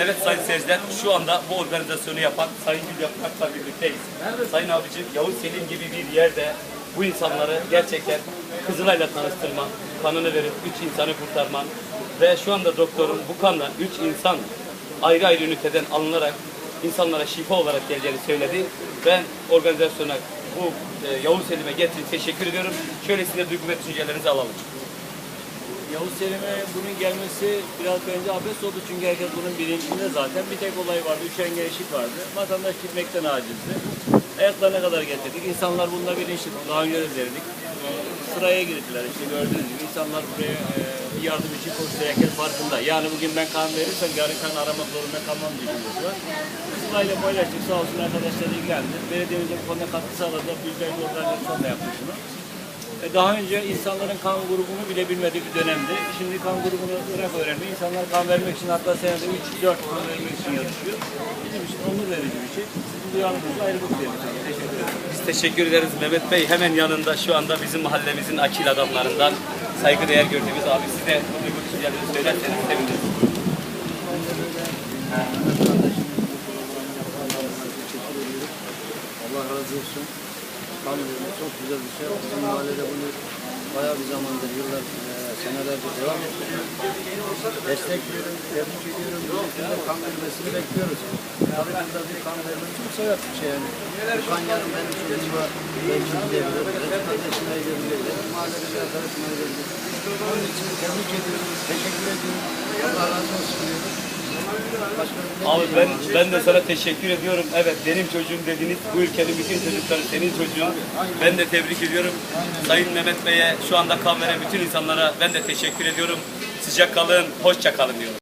Evet sayın seyirciler şu anda bu organizasyonu yapan Sayın Gül Yaprak'la birlikteyiz. Sayın abicim Yavuz Selim gibi bir yerde bu insanları gerçekten Kızılay'la tanıştırman, kanını verip üç insanı kurtarman ve şu anda doktorun bu kanla üç insan ayrı ayrı üniteden alınarak insanlara şifa olarak geleceğini söyledi. Ben organizasyona bu e, Yavuz Selim'e getirdim. Teşekkür ediyorum. Şöylesine duygu ve düşüncelerinizi alalım. Yavuz Selim'e bunun gelmesi biraz bence abes oldu çünkü herkes bunun bilincinde zaten. Bir tek olay vardı, üşengen eşik vardı. Vatandaş gitmekten acizdi. Ayaklarına kadar getirdik. İnsanlar bununla bilinçli. Daha önce de denedik. Ee, Sıraya girdiler işte gördüğünüz gibi. İnsanlar buraya e, bir yardım için koştu. Herkes farkında. Yani bugün ben kan verirsem yarın kan aramak zorunda kalmam düşünüyorlar. Kızılay'la paylaştık. Sağ olsun arkadaşlar ilgilendi. Belediyemize bu konuda katkı sağladı. Büyüklerce organizasyon da. E, Daha önce insanların kan grubunu bile bilmediği bir dönemdi. Şimdi kan grubunu Irak öğrenme. İnsanlar kan vermek için hatta senede 3-4 kan vermek için yarışıyor. Bizim için onur verici bir şey. Sizin duyarlılığınızı ayrı kutluyoruz. Teşekkür ederim. Biz teşekkür ederiz Mehmet Bey. Hemen yanında şu anda bizim mahallemizin akil adamlarından saygıdeğer gördüğümüz abi size bu duygu düşüncelerinizi söylerseniz seviniriz. Allah razı olsun. Kan vermek çok güzel bir şey. Bizim mahallede bunu bayağı bir zamandır, yıllar, e, senelerdir devam ettiriyor. Destekliyorum, tebrik ediyorum. Bizim de kan vermesini bekliyoruz. Tabii burada bir kan vermek çok sevap bir şey yani. Bu kan yarın benim çocuğuma belki gidebilir, belki kardeşime gidebilir, belki mahallede bir arkadaşıma gidebilir. Onun için tebrik ediyorum, teşekkür ediyorum. Allah razı olsun diyorum. Abi ben ben de sana teşekkür ediyorum. Evet benim çocuğum dediniz. Bu ülkenin bütün çocukları senin çocuğun. Ben de tebrik ediyorum. Sayın Mehmet Bey'e şu anda kan bütün insanlara ben de teşekkür ediyorum. Sıcak kalın, hoşça kalın diyorum.